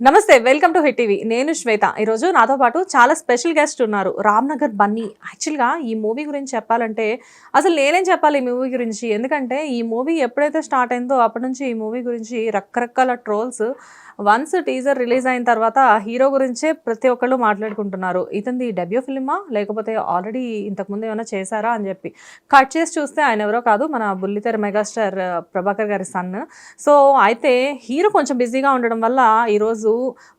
నమస్తే welcome to hit TV. నేను శ్వేత. ఈరోజు నాతో పాటు చాలా స్పెషల్ గెస్ట్ ఉన్నారు. రామ్నగర్ బన్నీ. యాక్చువల్గా ఈ మూవీ గురించి చెప్పాలంటే అసలు నేనేం చెప్పాలి ఈ మూవీ గురించి? ఎందుకంటే ఈ మూవీ ఎప్పుడైతే స్టార్ట్ అయిందో అప్పటి నుంచి ఈ మూవీ గురించి రకరకాల ట్రోల్స్. వన్స్ టీజర్ రిలీజ్ అయిన తర్వాత హీరో గురించే ప్రతి ఒక్కళ్ళు మాట్లాడుకుంటున్నారు. ఇతనిది డెబ్యూ ఫిల్మా? లేకపోతే ఆల్రెడీ ఇంతకుముందు ఏమైనా చేశారా అని చెప్పి. కట్ చేసి చూస్తే ఆయన ఎవరో కాదు మన బుల్లితెర మెగాస్టార్ ప్రభాకర్ గారి సన్. సో అయితే హీరో కొంచెం బిజీగా ఉండడం వల్ల ఈరోజు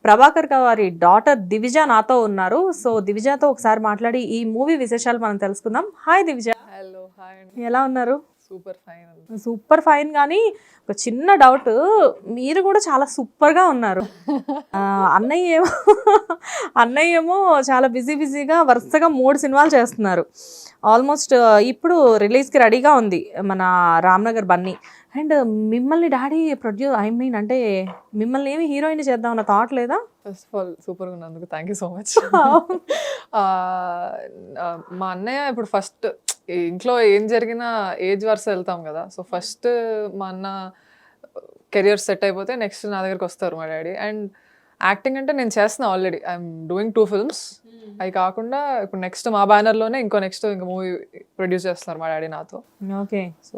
ప్రభాకర్ గారి డాటర్ దివిజ నాతో ఉన్నారు. సో దివిజతో ఒకసారి మాట్లాడి ఈ మూవీ విశేషాలు మనం తెలుసుకుందాం. హాయ్ దివిజ. హలో హాయ్ ఎలా ఉన్నారు? సూపర్ ఫైన్ సూపర్ ఫైన్ కానీ ఒక చిన్న డౌట్ మీరు కూడా చాలా సూపర్గా ఉన్నారు. అన్నయ్య ఏమో అన్నయ్య ఏమో చాలా బిజీ బిజీగా వరుసగా మూడు సినిమాలు చేస్తున్నారు. ఆల్మోస్ట్ ఇప్పుడు రిలీజ్కి రెడీగా ఉంది మన రామ్నగర్ బన్నీ. అండ్ మిమ్మల్ని డాడీ ప్రొడ్యూస్ ఐ మీన్ అంటే మిమ్మల్ని ఏమి హీరోయిన్ చేద్దాం అన్న థాట్ లేదా? ఫస్ట్ ఆఫ్ ఆల్ సూపర్గా ఉన్నందుకు థ్యాంక్ యూ సో మచ్ మా అన్నయ్య ఇప్పుడు ఫస్ట్ ఇంట్లో ఏం జరిగినా ఏజ్ వరుస వెళ్తాం కదా. సో ఫస్ట్ మా అన్న కెరియర్ సెట్ అయిపోతే నెక్స్ట్ నా దగ్గరికి వస్తారు మా డాడీ. అండ్ యాక్టింగ్ అంటే నేను చేస్తున్నా already I'm doing two films అవి కాకుండా ఇప్పుడు నెక్స్ట్ మా బ్యానర్లోనే ఇంకో నెక్స్ట్ ఇంకో మూవీ ప్రొడ్యూస్ చేస్తున్నారు మా డాడీ నాతో. ఓకే సో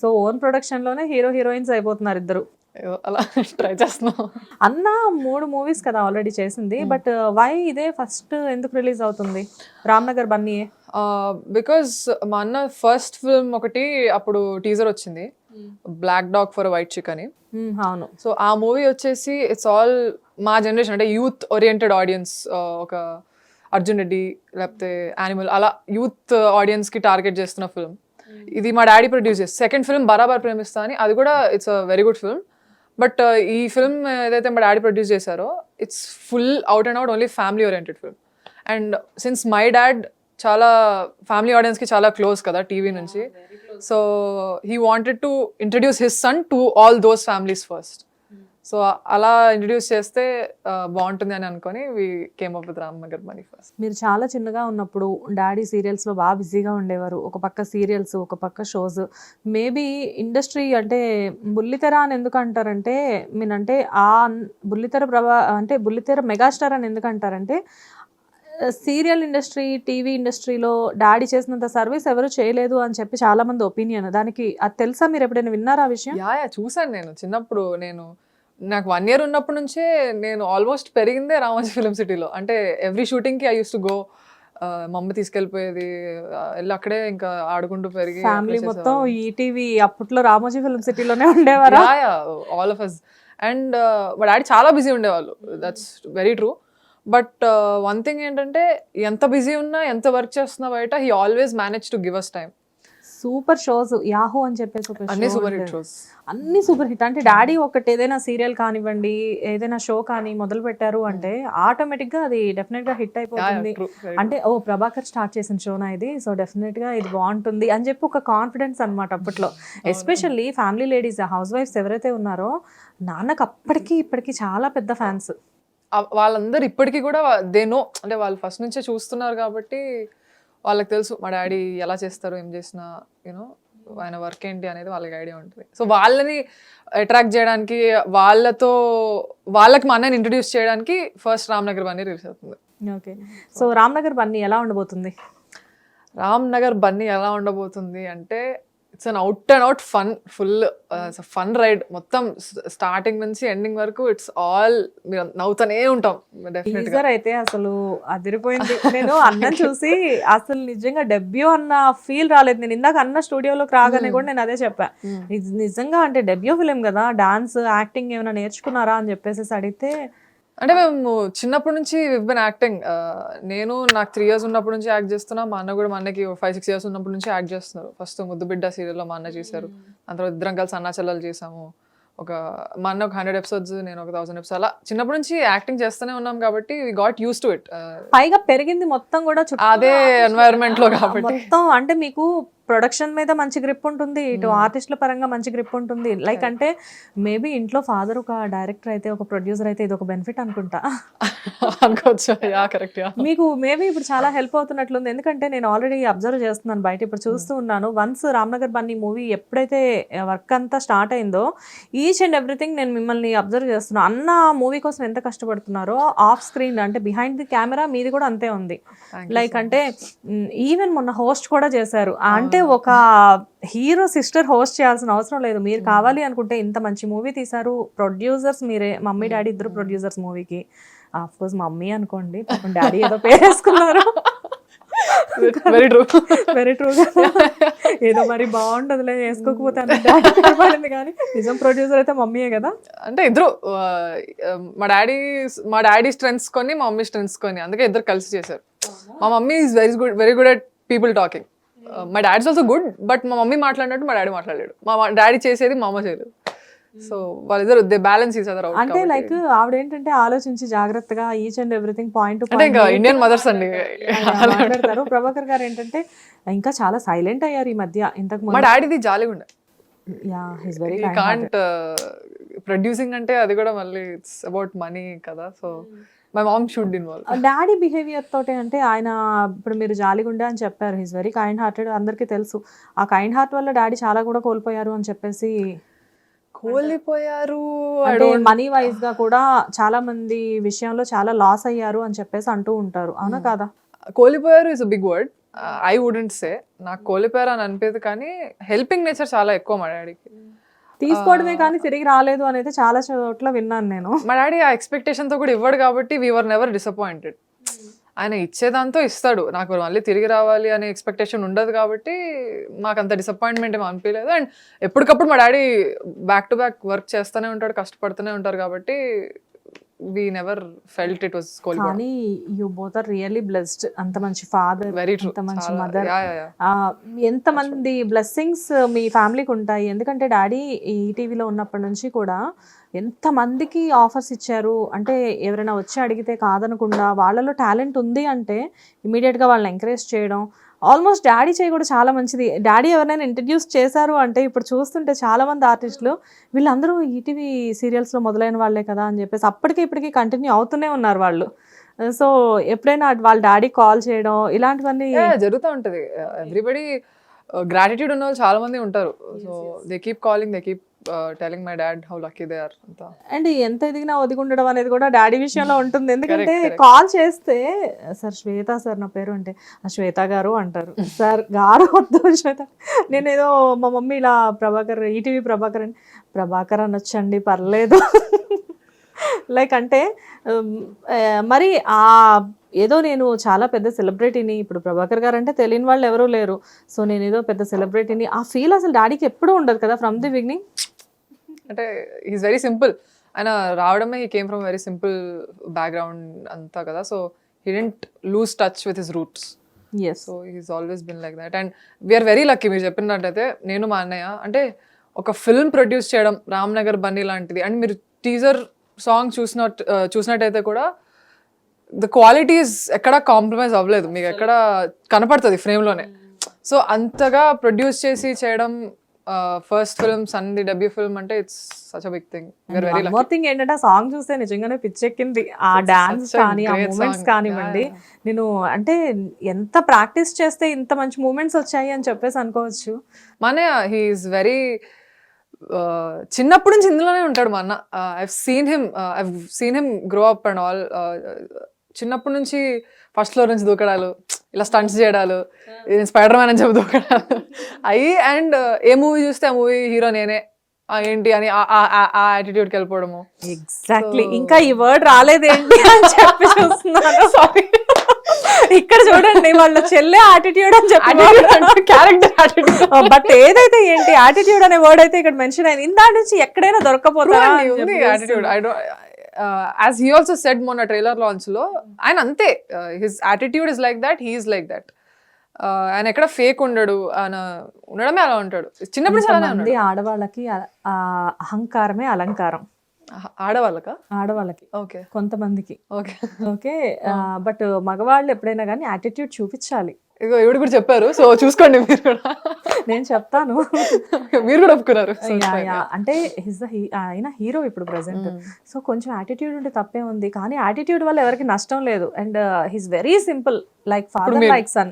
సో ఓన్ ప్రొడక్షన్లోనే హీరో హీరోయిన్స్ అయిపోతున్నారు ఇద్దరు. అలా ట్రై చేస్తున్నాం అన్న మూడు మూవీస్ కదా ఆల్రెడీ చేసింది బట్ వై ఇదే ఫస్ట్ ఎందుకు రిలీజ్ అవుతుంది? రామ్నగర్ బన్నీ బికాజ్ మా అన్న ఫస్ట్ ఫిల్మ్ ఒకటి అప్పుడు టీజర్ వచ్చింది. Black dog for white chick అని. అవును. సో ఆ మూవీ వచ్చేసి ఇట్స్ ఆల్ మా జనరేషన్ అంటే యూత్ ఓరియంటెడ్ ఆడియన్స్ ఒక అర్జున్ రెడ్డి లేకపోతే యానిమల్ అలా యూత్ ఆడియన్స్కి టార్గెట్ చేస్తున్న ఫిల్మ్ ఇది మా డాడీ ప్రొడ్యూస్ చేసి సెకండ్ ఫిల్మ్ బరాబర్ ప్రేమిస్తా అని. అది కూడా it's a very good film but ఈ ఫిల్మ్ ఏదైతే మా డాడీ ప్రొడ్యూస్ చేశారో it's full out and out only family oriented film and since my dad చాలా ఫ్యామిలీ ఆడియన్స్కి చాలా క్లోజ్ కదా టీవీ నుంచి so he wanted to introduce his son to all those families first so అలా introduce చేస్తే బాగుంటుంది అని అనుకొని we came up with Ramnagar Bunny first మీరు చాలా చిన్నగా ఉన్నప్పుడు డాడీ సీరియల్స్లో బాగా బిజీగా ఉండేవారు. ఒక పక్క సీరియల్స్ ఒక పక్క షోస్. మేబీ ఇండస్ట్రీ అంటే బుల్లితెర అని ఎందుకు అంటారంటే మీనంటే ఆ బుల్లితెర ప్రభా అంటే బుల్లితెర మెగాస్టార్ అని ఎందుకు అంటారంటే సీరియల్ ఇండస్ట్రీ టీవీ ఇండస్ట్రీలో డాడీ చేసినంత సర్వీస్ ఎవరు చేయలేదు అని చెప్పి చాలా మంది ఒపీనియన్. దానికి అది తెలుసా? మీరు ఎప్పుడైనా విన్నారా ఆ విషయం? యా చూసాను నేను. చిన్నప్పుడు నేను నాకు వన్ ఇయర్ ఉన్నప్పటి నుంచే నేను ఆల్మోస్ట్ పెరిగిందే రామోజీ ఫిలిం సిటీలో అంటే ఎవ్రీ షూటింగ్కి ఐ యూస్ టు గో మా అమ్మ తీసుకెళ్ళిపోయేది వెళ్ళి అక్కడే ఇంకా ఆడుకుంటూ పెరిగి ఫ్యామిలీ మొత్తం ఈటీవీ అప్పట్లో రామోజీ ఫిల్మ్ సిటీలోనే ఉండేవారా? ఆల్ ఆఫ్ అస్ అండ్ మా డాడీ చాలా బిజీ ఉండేవాళ్ళు. That's very true but one thing ఏంటంటే ఎంత బిజీ ఉన్నా ఎంత వర్క్ చేస్తున్నా బయట he always manage to give us time super shows yahoo అని చెప్పేసి ఒక అన్ని సూపర్ హిట్. షోస్. అన్ని సూపర్ హిట్. అంటే డాడీ ఒకటి ఏదైనా సీరియల్ కానివ్వండి ఏదైనా షో కానీ మొదలు పెట్టారు అంటే ఆటోమేటిక్గా అది డెఫినెట్గా హిట్ అయిపోతుంది. అంటే ఓ ప్రభాకర్ స్టార్ట్ చేసిన షోనా ఇది. సో డెఫినెట్గా ఇది బాగుంటుంది అని చెప్పి ఒక కాన్ఫిడెన్స్ అన్నమాట అప్పట్లో. ఎస్పెషల్లీ ఫ్యామిలీ లేడీస్ హౌస్ వైఫ్స్ ఎవరైతే ఉన్నారో నాన్నకు అప్పటికి ఇప్పటికి చాలా పెద్ద ఫ్యాన్స్. వాళ్ళందరూ ఇప్పటికీ కూడా దే నో అంటే వాళ్ళు ఫస్ట్ నుంచే చూస్తున్నారు కాబట్టి వాళ్ళకి తెలుసు మా డాడీ ఎలా చేస్తారు ఏం చేసినా యూనో ఆయన వర్క్ ఏంటి అనేది వాళ్ళకి ఐడియా ఉంటుంది. సో వాళ్ళని అట్రాక్ట్ చేయడానికి వాళ్ళతో వాళ్ళకి మా అన్నని ఇంట్రడ్యూస్ చేయడానికి ఫస్ట్ రామ్నగర్ బన్నీ రిలీజ్ అవుతుంది. ఓకే. సో రామ్నగర్ బన్నీ ఎలా ఉండబోతుంది? రామ్ నగర్ బన్నీ ఎలా ఉండబోతుంది అంటే it's an out and out fun full fun ride మొత్తం స్టార్టింగ్ నుంచి ఎండింగ్ వరకు ఇట్స్ ఆల్ మీరు నవ్వుతూనే ఉంటాం అయితే అసలు అదిరిపోయింది. నేను అన్నం చూసి అసలు నిజంగా డెబ్యూ అన్న ఫీల్ రాలేదు. నేను ఇందాక అన్న స్టూడియోలోకి రాగానే కూడా నేను అదే చెప్పా. ఇది నిజంగా అంటే డెబ్యూ ఫిలిం కదా డాన్స్ యాక్టింగ్ ఏమైనా నేర్చుకున్నారా అని చెప్పేసి అడిగితే అంటే మేము చిన్నప్పటి నుంచి బిన్ యాక్టింగ్ నేను నాకు త్రీ ఇయర్స్ ఉన్నప్పటి నుంచి యాక్ట్ చేస్తున్నా. మా అన్న కూడా మా అన్నకి ఫైవ్ సిక్స్ ఇయర్స్ ఉన్నప్పటి నుంచి యాక్ట్ చేస్తున్నారు. ఫస్ట్ ముద్దు బిడ్డ సీరియల్లో మా అన్న చేశారు. దాని తర్వాత ఇద్దరం కలిసి అన్నా చెల్లెలు చేసాము ఒక మా అన్న ఒక హండ్రెడ్ ఎపిసోడ్స్ నేను ఒక థౌసండ్ ఎపిసోడ్స్ అలా చిన్నప్పటి నుంచి యాక్టింగ్ చేస్తూనే ఉన్నాం కాబట్టి we got use to it పైగా పెరిగింది మొత్తం కూడా అదే environment లో కాబట్టి. మొత్తం అంటే మీకు ప్రొడక్షన్ మీద మంచి గ్రిప్ ఉంటుంది. ఇటు Hmm. ఆర్టిస్టుల పరంగా మంచి గ్రిప్ ఉంటుంది. లైక్ అంటే మేబీ ఇంట్లో ఫాదర్ ఒక డైరెక్టర్ అయితే ఒక ప్రొడ్యూసర్ అయితే ఇది ఒక బెనిఫిట్ అనుకుంటా. అనుకోవచ్చు. మీకు మేబీ ఇప్పుడు చాలా హెల్ప్ అవుతున్నట్లుంది. ఎందుకంటే నేను ఆల్రెడీ అబ్జర్వ్ చేస్తున్నాను బయట. ఇప్పుడు చూస్తూ ఉన్నాను వన్స్ రామ్నగర్ బన్నీ మూవీ ఎప్పుడైతే వర్క్ అంతా స్టార్ట్ అయిందో ఈచ్ అండ్ ఎవ్రీథింగ్ నేను మిమ్మల్ని అబ్జర్వ్ చేస్తున్నాను అన్న మూవీ కోసం ఎంత కష్టపడుతున్నారో ఆఫ్ స్క్రీన్ అంటే బిహైండ్ ది కెమెరా మీది కూడా అంతే ఉంది. లైక్ అంటే ఈవెన్ మొన్న హోస్ట్ కూడా చేశారు. అంటే ఒక హీరో సిస్టర్ హోస్ట్ చేయాల్సిన అవసరం లేదు. మీరు కావాలి అనుకుంటే ఇంత మంచి మూవీ తీశారు. ప్రొడ్యూసర్స్ మీరే మమ్మీ డాడీ ఇద్దరు ప్రొడ్యూసర్స్ మూవీకి. ఆఫ్ కోర్స్ మమ్మీ అనుకోండి. పాపం డాడీ ఏదో పేరేసుకున్నారు. వెరీ ట్రూ వెరీ ట్రూ ఏదో మరి బాగుంటదిలే వేసుకోకపోతే పడింది కానీ నిజం ప్రొడ్యూసర్ అయితే మమ్మీయే కదా. అంటే ఇద్దరు మా డాడీ మా డాడీ స్ట్రెంగ్స్ కొని మా మమ్మీ స్ట్రెంగ్స్ కొని అందుకే ఇద్దరు కలిసి చేశారు. మా mummy is very good very good at people talking మా డాడీస్ ఆల్సో గుడ్ బట్ మా మమ్మీ మాట్లాడినట్టు మా డాడీ మాట్లాడాడు మా డాడీ చేసేది మా అమ్మ చేయలేదు. సో వాళ్ళిద్దరు దే బ్యాలెన్స్ ఈజ్ అదర్ అంటే లైక్ ఆవిడ ఏంటంటే ఆలోచించి జాగ్రత్తగా ఈచ్ అండ్ ఎవ్రీథింగ్ పాయింట్ అంటే ఇంకా ఇండియన్ మదర్స్ అండి. మాట్లాడతారు. ప్రభాకర్ గారు ఏంటంటే ఇంకా చాలా సైలెంట్ అయ్యారు ఈ మధ్య. ఇంతకు మా డాడీది జాలిగా ఉండే yeah his very can't producing అంటే అది కూడా మళ్ళీ ఇట్స్ అబౌట్ మనీ కదా so my mom should involve daddy behaviour తోటి అంటే ఆయన ఇప్పుడు మీరు జాలిగుండే అని చెప్పారు. హిస్ వెరీ కైండ్ హార్టెడ్ అందరికీ తెలుసు. ఆ కైండ్ హార్ట్ వల్ల డాడీ చాలా కూడా కోల్పోయారు అని చెప్పేసి కోల్పోయారు. అంటే మనీ వైజ్గా కూడా చాలా మంది విషయంలో చాలా లాస్ అయ్యారు అని చెప్పేసి అంటూ ఉంటారు. అవునా కాదా? కోల్పోయారు is big word I wouldn't say నాకు కోల్పోయారు అని అనిపేది కానీ హెల్పింగ్ నేచర్ చాలా ఎక్కువ మా డాడీకి తీసుకోవడమే కానీ తిరిగి రాలేదు అనేది చాలా చోట్ల విన్నాను నేను. మా డాడీ ఆ expectation తో కూడా ఇవ్వడు కాబట్టి వీఆర్ నెవర్ డిసప్పాయింటెడ్ ఆయన ఇచ్చేదాంతో ఇస్తాడు. నాకు మళ్ళీ తిరిగి రావాలి అనే ఎక్స్పెక్టేషన్ ఉండదు కాబట్టి మాకు అంత డిసప్పాయింట్మెంట్ ఏమి అనిపించలేదు. అండ్ ఎప్పటికప్పుడు మా daddy back to back work చేస్తూనే ఉంటాడు కష్టపడుతూనే ఉంటారు కాబట్టి we never felt it was కానీ you both are really blessed అంత మంచి ఫాదర్ వెరీ అంత మంచి మదర్ ఎంత మంది బ్లెస్సింగ్స్ మీ ఫ్యామిలీకి ఉంటాయి. ఎందుకంటే డాడీ ఈ టీవీలో ఉన్నప్పటి నుంచి కూడా ఎంత మందికి ఆఫర్స్ ఇచ్చారు? అంటే ఎవరైనా వచ్చి అడిగితే కాదనకుండా వాళ్ళలో టాలెంట్ ఉంది అంటే ఇమీడియట్గా వాళ్ళని ఎంకరేజ్ చేయడం ఆల్మోస్ట్ డాడీ చేయి కూడా చాలా మంచిది. డాడీ ఎవరైనా ఇంట్రడ్యూస్ చేశారు అంటే ఇప్పుడు చూస్తుంటే చాలా మంది ఆర్టిస్టులు వీళ్ళందరూ ఈటీవీ సీరియల్స్లో మొదలైన వాళ్ళే కదా అని చెప్పేసి అప్పటికి ఇప్పటికి కంటిన్యూ అవుతూనే ఉన్నారు వాళ్ళు. సో ఎప్పుడైనా వాళ్ళ డాడీ కాల్ చేయడం ఇలాంటివన్నీ జరుగుతూ ఉంటది. ఎవ్రీబడి గ్రాటిట్యూడ్ ఉన్న వాళ్ళు చాలా మంది ఉంటారు. So they keep calling they keep telling my dad how lucky they are అంతా. అండ్ ఎంత ఎదిగినా ఒదిగి ఉండడం అనేది కూడా డాడీ విషయంలో ఉంటుంది. ఎందుకంటే. కాల్ చేస్తే సార్ శ్వేత సార్ నా పేరు అంటే "ఆ, శ్వేత గారు అంటారు. సార్ గారు వద్దు శ్వేత. నేను ఏదో మా మమ్మీ ఇలా ప్రభాకర్ ఈటీవీ ప్రభాకర్ అని ప్రభాకర్ అనొచ్చండి పర్లేదు. లైక్ అంటే మరి ఆ ఏదో నేను చాలా పెద్ద సెలబ్రిటీని ఇప్పుడు ప్రభాకర్ గారు అంటే తెలియని వాళ్ళు ఎవరూ లేరు. సో నేను ఏదో పెద్ద సెలబ్రిటీని ఆ ఫీల్ అసలు డాడీకి ఎప్పుడూ ఉండదు కదా ఫ్రమ్ ది బిగినింగ్ అంటే ఈజ్ వెరీ సింపుల్ ఆయన రావడమే he came from very simple background అంతా కదా. So he didn't lose touch with his roots yes so he's always been like that and we're very lucky మీరు చెప్పినట్టయితే నేను మా అన్నయ్య అంటే ఒక ఫిల్మ్ ప్రొడ్యూస్ చేయడం రామ్నగర్ బన్నీ లాంటిది. అండ్ మీరు టీజర్ సాంగ్ చూసినట్టు చూసినట్టయితే కూడా ద క్వాలిటీస్ ఎక్కడ కాంప్రమైజ్ అవ్వలేదు. మీకు ఎక్కడ కనపడుతుంది ఫ్రేమ్లోనే సో అంతగా ప్రొడ్యూస్ చేసి చేయడం ఫస్ట్ ఫిల్మ్ సన్ది డెబ్యూ ఫిల్మ్ అంటే it's such a big thing more thing ఏంటంటే ఆ సాంగ్ చూస్తే నిజంగానే పిచ్చెక్కింది. ఆ డాన్స్ కానీ ఆ మూమెంట్స్. కానివ్వండి నేను అంటే ఎంత ప్రాక్టీస్ చేస్తే ఇంత మంచి మూమెంట్స్ వచ్చాయి అని చెప్పేసి అనుకోవచ్చు. మన హీఈస్ వెరీ చిన్నప్పటి నుంచి ఇందులోనే ఉంటాడు మా అన్న. I seen him I seen him grow up and all చిన్నప్పటి నుంచి ఫస్ట్ ఫ్లోర్ నుంచి దూకడాలు. ఇలా స్టంట్స్ చేయడాలు. స్పైడర్ మ్యాన్ అని దూకడాలు అయ్యి అండ్ ఏ మూవీ చూస్తే ఆ మూవీ హీరో నేనే. ఏంటి అని ఆ- ఆ యాటిట్యూడ్కి వెళ్ళిపోవడము. ఎగ్జాక్ట్లీ ఇంకా ఈ వర్డ్ రాలేదేంటి అని చెప్పి చూస్తున్నాను సారీ ఇక్కడ చూడండి వాళ్ళ చెల్లె యాటిట్యూడ్ అని చెప్పి క్యారెక్టర్ యాటిట్యూడ్ బట్ ఏదైతే ఏంటి యాటిట్యూడ్ అనే వర్డ్ అయితే ఇక్కడ మెన్షన్ అయింది. ఇందా నుంచి ఎక్కడైనా దొరకపోతారా యాజ్ హీ ఆల్సో సెడ్ మొన్న ట్రైలర్ లాంచ్లో ఆయన అంతే his attitude is like that he's like that ఆయన ఎక్కడ ఫేక్ ఉండడు ఆయన ఉండడమే అలా ఉంటాడు. చిన్నప్పుడు కొంతమంది ఉన్నాడు. ఆడవాళ్ళకి అహంకారమే అలంకారం. ఆడవాళ్ళక? ఆడవాళ్ళకి. ఓకే. కొంతమందికి. ఓకే. ఓకే బట్ మగవాళ్ళు ఎప్పుడైనా కానీ యాటిట్యూడ్ చూపించాలి. ఇగో ఇవిడ కూడా చెప్పారు సో చూసుకోండి మీరు కూడా. నేను చెప్తాను. మీరు కూడా ఒప్పుకున్నారు. అంటే హిజ్ ఆయన హీరో ఇప్పుడు ప్రెసెంట్. సో కొంచెం యాటిట్యూడ్ ఉంటే తప్పే ఉంది. కానీ యాటిట్యూడ్ వల్ల ఎవరికి నష్టం లేదు. And his very simple like father like son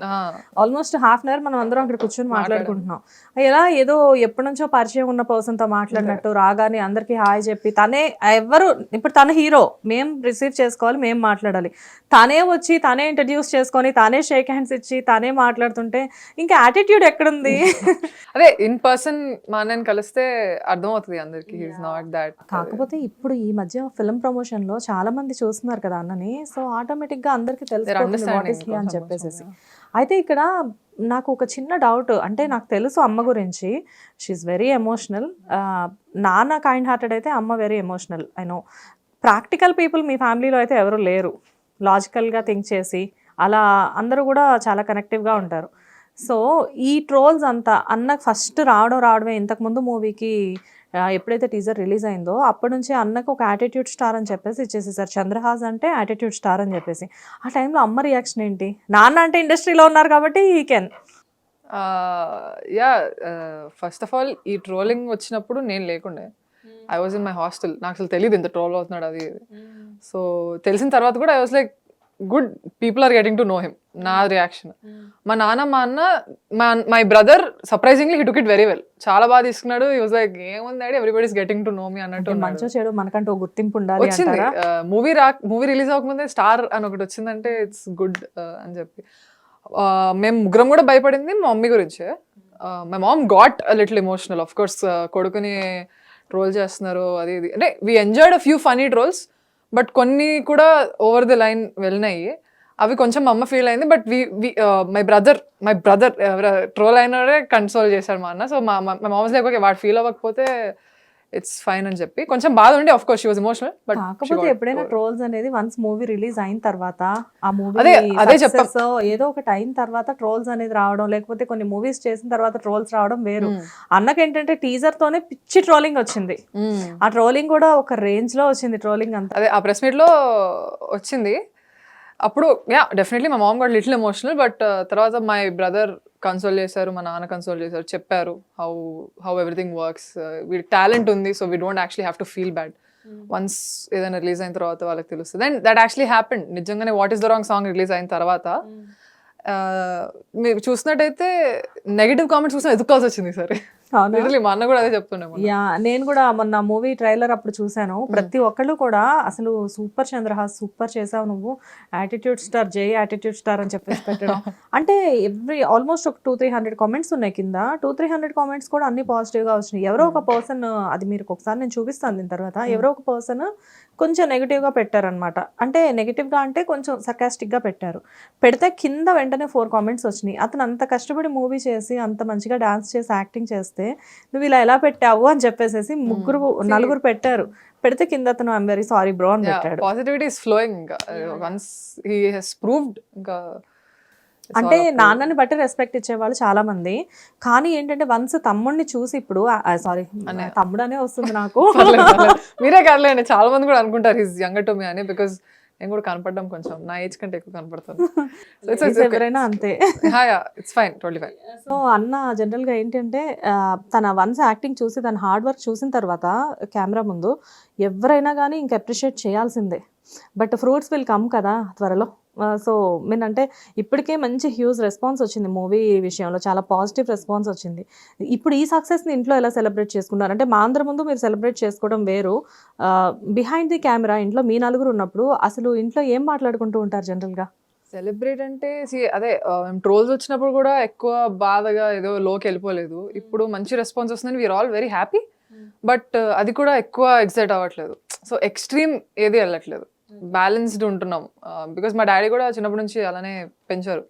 almost half an hour మనం అందరం అక్కడ కూర్చొని మాట్లాడుకుంటున్నాం. ఎలా ఏదో ఎప్పటి నుంచో పరిచయం ఉన్న పర్సన్తో మాట్లాడినట్టు రాగానే అందరికి హాయ్ చెప్పి తనే ఎవరు ఇప్పుడు తన హీరో మేం రిసీవ్ చేసుకోవాలి మేం మాట్లాడాలి. తనే వచ్చి తనే ఇంట్రడ్యూస్ చేసుకొని తనే షేక్ హ్యాండ్స్ ఇచ్చి తనే మాట్లాడుతుంటే ఇంకా యాటిట్యూడ్ ఎక్కడుంది? అదే ఇన్ పర్సన్ మా అన్నని కలిస్తే అర్థమవుతుంది అందరికి హీస్ నాట్ దాట్ కాకపోతే ఇప్పుడు ఈ మధ్య ఫిల్మ్ ప్రమోషన్లో చాలా మంది చూస్తున్నారు కదా అన్నని సో ఆటోమేటిక్గా అందరికి హీ అని చెప్పేసి అయితే ఇక్కడ నాకు ఒక చిన్న డౌట్ అంటే నాకు తెలుసు అమ్మ గురించి. షీఈ్ వెరీ ఎమోషనల్ నాన్న కైండ్ హార్టెడ్ అయితే అమ్మ very emotional I know practical people మీ ఫ్యామిలీలో అయితే ఎవరు లేరు. లాజికల్గా థింక్ చేసి అలా అందరూ కూడా చాలా కనెక్టివ్గా ఉంటారు. సో ఈ ట్రోల్స్ అంతా అన్నకు ఫస్ట్ రావడం రావడమే ఇంతకుముందు మూవీకి ఎప్పుడైతే టీజర్ రిలీజ్ అయిందో అప్పటి నుంచి అన్నకు ఒక యాటిట్యూడ్ స్టార్ అని చెప్పేసి ఇచ్చేసేసారు. చంద్రహాస్ అంటే యాటిట్యూడ్ స్టార్ అని చెప్పేసి. ఆ టైంలో అమ్మ రియాక్షన్ ఏంటి? నాన్న అంటే ఇండస్ట్రీలో ఉన్నారు కాబట్టి ఈ can yeah first of all ఈ ట్రోలింగ్ వచ్చినప్పుడు నేను లేకుండే. I was in my hostel నాకు అసలు తెలియదు ఇంత ట్రోల్ అవుతున్నాడు అది సో తెలిసిన తర్వాత కూడా I was like good people are getting to know him నా రియాక్షన్ మా నాన్న మా అన్న మా my brother surprisingly he took it very well చాలా బాగా తీసుకున్నాడు. ఈ వాజ్ లైక్ ఏముంది daddy everybody's getting to know me అన్నట్టు ఉన్నాడు. మంచో చెడు మనకంటూ గుర్తింపు ఉండాలి వచ్చింది. మూవీ రా మూవీ రిలీజ్ అవ్వకముందే స్టార్ అని ఒకటి వచ్చిందంటే ఇట్స్ గుడ్ అని చెప్పి. మేము ముగ్గురం కూడా భయపడింది మా మమ్మీ గురించే. My mom got little emotional of course కొడుకుని ట్రోల్ చేస్తున్నారు అది ఇది. అంటే we enjoyed a few funny trolls but కొన్ని కూడా ఓవర్ ది లైన్ వెళ్ళినాయి. అవి కొంచెం అమ్మ ఫీల్ అయింది. But we we my brother my brother troll అయినరే console చేశాడు మా అన్న. సో మా మా మామస్ లేకపోతే వాడు ఫీల్ అవ్వకపోతే ఇట్స్ ఫైన్ అని చెప్పి. కొంచెం బాధ ఉండి of course she was emotional but కాకపోతే ఎప్పుడైనా ట్రోల్స్ అనేది వన్స్ మూవీ రిలీజ్ అయిన తర్వాత ఆ మూవీ అదే- అదే చెప్పాం. ఏదో ఒకటి అయిన తర్వాత ట్రోల్స్ అనేది రావడం లేకపోతే కొన్ని మూవీస్ చేసిన తర్వాత ట్రోల్స్ రావడం వేరు. Hmm. అన్నకి ఏంటంటే టీజర్ తోనే పిచ్చి ట్రోలింగ్ వచ్చింది. ఆ ట్రోలింగ్ కూడా ఒక రేంజ్లో వచ్చింది ట్రోలింగ్ అంతా. అదే ఆ ప్రెస్ మీట్లో వచ్చింది. అప్పుడు యా డెఫినెట్లీ మా మామ్ కూడా లిటిల్ ఎమోషనల్ బట్ తర్వాత మై బ్రదర్ కన్సోల్ చేశారు మా నాన్న కన్సోల్ చేశారు చెప్పారు హౌ హౌ ఎవ్రీథింగ్ వర్క్స్ వీడి టాలెంట్ ఉంది so we don't actually have to feel bad once ఏదైనా రిలీజ్ అయిన తర్వాత వాళ్ళకి తెలుస్తుంది. అండ్ దట్ యాక్చువల్లీ హ్యాపెండ్ నిజంగానే what is the wrong song release అయిన తర్వాత uh, మీరు చూసినట్టయితే నెగిటివ్ కామెంట్స్ చూసిన ఎదుకోవాల్సి వచ్చింది సరే మా అన్న కూడా అదే చెప్తుండే. యా నేను కూడా మొన్న మూవీ ట్రైలర్ అప్పుడు చూశాను. ప్రతి ఒక్కళ్ళు కూడా అసలు సూపర్ చంద్రహాస్ సూపర్ చేసావు నువ్వు. యాటిట్యూడ్ స్టార్ జై యాటిట్యూడ్ స్టార్ అని చెప్పేసి పెట్టడం. అంటే ఎవ్రీ ఆల్మోస్ట్ ఒక టూ త్రీ హండ్రెడ్ కామెంట్స్ ఉన్నాయి కింద. టూ త్రీ హండ్రెడ్ కామెంట్స్ కూడా అన్ని పాజిటివ్గా వచ్చినాయి. ఎవరో ఒక పర్సన్ అది మీరు ఒకసారి నేను చూపిస్తాను దీని తర్వాత. ఎవరో ఒక పర్సన్ కొంచెం నెగిటివ్గా పెట్టారనమాట అంటే నెగిటివ్గా అంటే కొంచెం సర్కాస్టిక్గా పెట్టారు. పెడితే కింద వెంటనే ఫోర్ కామెంట్స్ వచ్చినాయి. అతను అంత కష్టపడి మూవీ చేసి అంత మంచిగా డాన్స్ చేసి యాక్టింగ్ చేస్తే నువ్వు ఇలా ఎలా పెట్టావు అని చెప్పేసి ముగ్గురు నలుగురు పెట్టారు. పెడితే కింద అతను ఐఎమ్ వెరీ సారీ బ్రో అని పెట్టాడు. పాజిటివిటీ ఇస్ ఫ్లోయింగ్ ఇంకా వన్స్ హీ హెస్ ప్రూవ్డ్ ఇంకా అంటే నాన్నని బట్టి రెస్పెక్ట్ ఇచ్చేవాళ్ళు చాలా మంది కానీ ఏంటంటే వన్స్ తమ్ముడిని చూసి ఇప్పుడు సారీ తమ్ముడు అనే వస్తుంది నాకు. మీరే కాదులేండి చాలా మంది కూడా అనుకుంటారు హిస్ యంగర్ టు మీ అని బికాస్ నేను కూడా కనపడడం కొంచెం నా ఏజ్ కంటే ఎక్కువ కనపడతాను. ఎవరైనా అంతే. It's fine twenty five so అన్న జనరల్గా ఏంటంటే తన వన్స్ యాక్టింగ్ చూసి తన హార్డ్ వర్క్ చూసిన తర్వాత కెమెరా ముందు ఎవరైనా కానీ ఇంక అప్రిషియేట్ చేయాల్సిందే. బట్ ఫ్రూట్స్ విల్ కమ్ కదా త్వరలో. సో మీన్ అంటే ఇప్పటికే మంచి హ్యూజ్ రెస్పాన్స్ వచ్చింది మూవీ విషయంలో. చాలా పాజిటివ్ రెస్పాన్స్ వచ్చింది. ఇప్పుడు ఈ సక్సెస్ని ఇంట్లో ఎలా సెలబ్రేట్ చేసుకున్నారు అంటే మా అందరి ముందు మీరు సెలబ్రేట్ చేసుకోవడం వేరు. బిహైండ్ ది కెమెరా ఇంట్లో మీ నలుగురు ఉన్నప్పుడు అసలు ఇంట్లో ఏం మాట్లాడుకుంటూ ఉంటారు జనరల్గా సెలబ్రేట్ అంటే అదే ట్రోల్స్ వచ్చినప్పుడు కూడా ఎక్కువ బాధగా ఏదో లోకి వెళ్ళిపోలేదు. ఇప్పుడు మంచి రెస్పాన్స్ వస్తుందని we're all very happy but అది కూడా ఎక్కువ ఎక్సైట్ అవ్వట్లేదు. సో ఎక్స్ట్రీమ్ ఏది వెళ్ళట్లేదు. బ్యాలెన్స్డ్ ఉంటున్నాం. బికాస్ మా డాడీ కూడా చిన్నప్పటి నుంచి అలానే పెంచారు.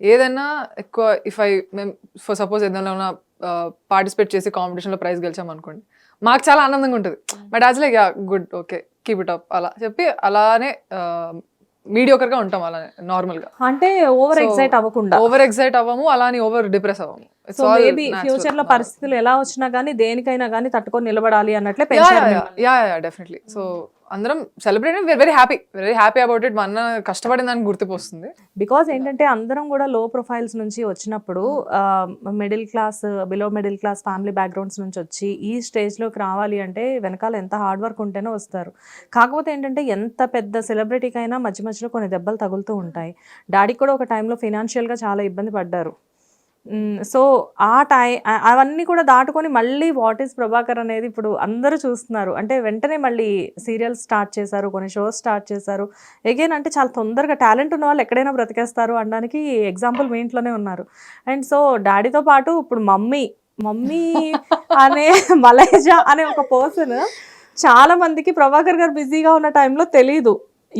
ఏదైనా ఎక్కువ ఇఫ్ ఐ మేము ఫర్ సపోజ్ ఏదైనా పార్టిసిపేట్ చేసి కాంపిటీషన్లో ప్రైజ్ గెలిచాం అనుకోండి. మాకు చాలా ఆనందంగా ఉంటుంది. మా dads like ya good okay keep it up అలా చెప్పి అలానే మీడియోకర్గా ఉంటాం అలానే నార్మల్గా అంటే ఓవర్ ఎక్సైట్ అవ్వకుండా. ఓవర్ ఎక్సైట్ అవ్వము అలానే ఓవర్ డిప్రెస్ అవ్వము. So maybe. ఫ్యూచర్లో. పరిస్థితులు ఎలా వచ్చినా గానీ దేనికైనా గానీ తట్టుకొని నిలబడాలి అన్నట్లే యా డెఫినెట్లీ సో అందరం celebrate very very happy very happy about it మా అన్న కష్టపడిన దానికి గుర్తుకొస్తుంది. బికాజ్ ఏంటంటే అందరం కూడా లో ప్రొఫైల్స్ నుంచి వచ్చినప్పుడు middle class below middle class family backgrounds నుంచి వచ్చి ఈ స్టేజ్లోకి రావాలి అంటే వెనకాల ఎంత హార్డ్ వర్క్ ఉంటేనే వస్తారు. కాకపోతే ఏంటంటే ఎంత పెద్ద సెలబ్రిటీకైనా మధ్య మధ్యలో కొన్ని దెబ్బలు తగులుతూ ఉంటాయి. డాడీ కూడా ఒక టైంలో ఫినాన్షియల్గా చాలా ఇబ్బంది పడ్డారు. సో ఆ టై అవన్నీ కూడా దాటుకొని మళ్ళీ వాట్ ఈస్ ప్రభాకర్ అనేది ఇప్పుడు అందరూ చూస్తున్నారు. అంటే వెంటనే మళ్ళీ సీరియల్స్ స్టార్ట్ చేశారు కొన్ని షోస్ స్టార్ట్ చేశారు. ఎగైన్ అంటే చాలా తొందరగా టాలెంట్ ఉన్న వాళ్ళు ఎక్కడైనా బ్రతికేస్తారు అనడానికి ఎగ్జాంపుల్ మీ ఇంట్లోనే ఉన్నారు. అండ్ సో డాడీతో పాటు ఇప్పుడు మమ్మీ మమ్మీ అనే మలైజా అనే ఒక పర్సన్ చాలా మందికి ప్రభాకర్ గారు బిజీగా ఉన్న టైంలో తెలీదు.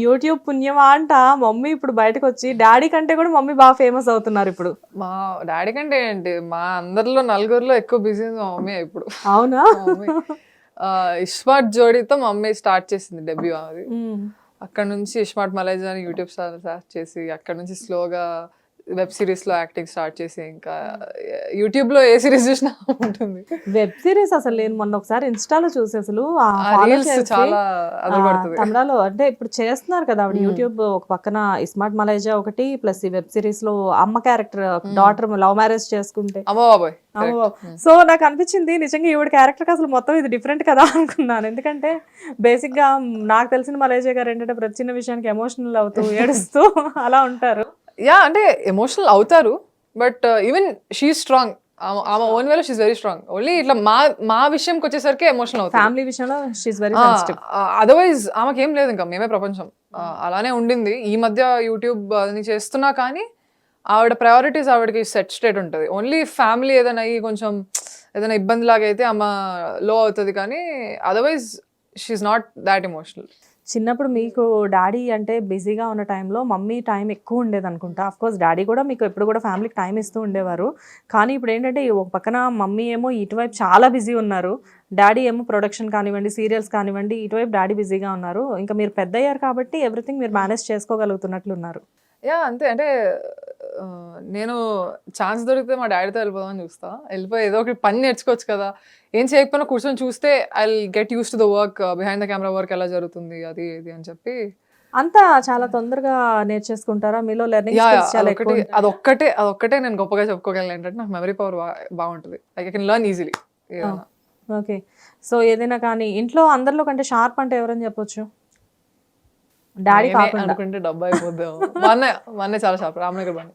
యూట్యూబ్ పుణ్యమా అంట? మమ్మీ ఇప్పుడు బయటకు వచ్చి డాడీ కంటే కూడా మమ్మీ బాగా ఫేమస్ అవుతున్నారు ఇప్పుడు. మా డాడీ కంటే ఏంటి? మా అందరిలో నలుగురిలో ఎక్కువ బిజీ మమ్మీ ఇప్పుడు. అవునా? ఇస్మార్ట్ జోడీతో మమ్మీ స్టార్ట్ చేసింది డెబ్యూ అది. అక్కడ నుంచి ఇస్మార్ట్ మలైజ్ అని యూట్యూబ్ స్టార్ట్ చేసి అక్కడ నుంచి స్లోగా వెబ్ సిరీస్లో యాక్టింగ్ స్టార్ట్ చేసి ఇంకా యూట్యూబ్లో ఏ సిరీస్ చూసినా ఉంటుంది. వెబ్ సిరీస్ అసలు నేను మొన్న ఒకసారి ఇన్స్టాలో చూసి అసలు చాలా తమిళలో అంటే ఇప్పుడు చేస్తున్నారు కదా ఆవిడ. యూట్యూబ్ ఒక పక్కన ఇస్మార్ట్ మలైజా ఒకటి ప్లస్ ఈ వెబ్ సిరీస్లో అమ్మ క్యారెక్టర్ డాటర్ లవ్ మ్యారేజ్ చేసుకుంటే. అమ్మో బాబాయ్. సో నాకు అనిపించింది నిజంగా ఈవిడ క్యారెక్టర్ అసలు మొత్తం ఇది డిఫరెంట్ కదా అనుకున్నాను. ఎందుకంటే బేసిక్గా నాకు తెలిసిన మలేజియా గారు ఏంటంటే ప్రతి చిన్న విషయానికి ఎమోషనల్ అవుతూ ఏడుస్తూ అలా ఉంటారు. యా అంటే ఎమోషనల్ అవుతారు బట్ ఈవెన్ షీ స్ట్రాంగ్ ఆమె ఓన్ వేలో షీస్ వెరీ స్ట్రాంగ్ ఓన్లీ ఇట్లా మా మా విషయంకి వచ్చేసరికి ఎమోషనల్ అవుతారు ఫ్యామిలీ విషయంలో షీఈ్ వెరీ అదర్వైజ్ ఆమెకి ఏం లేదు ఇంకా మేమే ప్రపంచం. అలానే ఉండింది. ఈ మధ్య యూట్యూబ్ అని చేస్తున్నా కానీ ఆవిడ ప్రయారిటీస్ ఆవిడకి సెట్ స్టేట్ ఉంటుంది. ఓన్లీ ఫ్యామిలీ ఏదైనా అయ్యి కొంచెం ఏదైనా ఇబ్బంది లాగా అయితే ఆమె లో అవుతుంది కానీ otherwise she's not that emotional చిన్నప్పుడు మీకు డాడీ అంటే బిజీగా ఉన్న టైంలో మమ్మీ టైం ఎక్కువ ఉండేది అనుకుంటా. కోర్స్ డాడీ కూడా మీకు ఎప్పుడు కూడా ఫ్యామిలీకి టైం ఇస్తూ ఉండేవారు. కానీ ఇప్పుడు ఏంటంటే ఒక పక్కన మమ్మీ ఏమో ఇటువైపు చాలా బిజీ ఉన్నారు. డాడీ ఏమో ప్రొడక్షన్ కానివ్వండి సీరియల్స్ కానివ్వండి ఇటువైపు డాడీ బిజీగా ఉన్నారు. ఇంకా మీరు పెద్ద అయ్యారు కాబట్టి ఎవ్రీథింగ్ మీరు మేనేజ్ చేసుకోగలుగుతున్నట్లు ఉన్నారు యా అంతే. అంటే నేను ఛాన్స్ దొరికితే మా డాడీతో వెళ్ళిపోదామని చూస్తా. వెళ్ళిపోయి ఏదో ఒకటి పని నేర్చుకోవచ్చు కదా. ఏం చేయకపోయినా కూర్చొని చూస్తే I get use to the work behind the camera work ఎలా జరుగుతుంది అది ఇది అని చెప్పి. అంతా చాలా తొందరగా నేర్చేసుకుంటారా? మీలో లెర్నింగ్ ఉంటాయా? అదొక్కటే అదొక్కటే నేను గొప్పగా చెప్పుకోగలను ఏంటంటే నాకు మెమరీ పవర్ బాగుంటుంది. Like I can learn easily okay. So ఏదైనా కానీ ఇంట్లో అందరిలో కంటే షార్ప్ అంటే ఎవరని చెప్పొచ్చు? డాడీ అనుకుంటే డబ్బా అయిపోద్దాం మా అన్నయ్య మా అన్నయ్య చాలా షాప్ రామనగర్ బండి.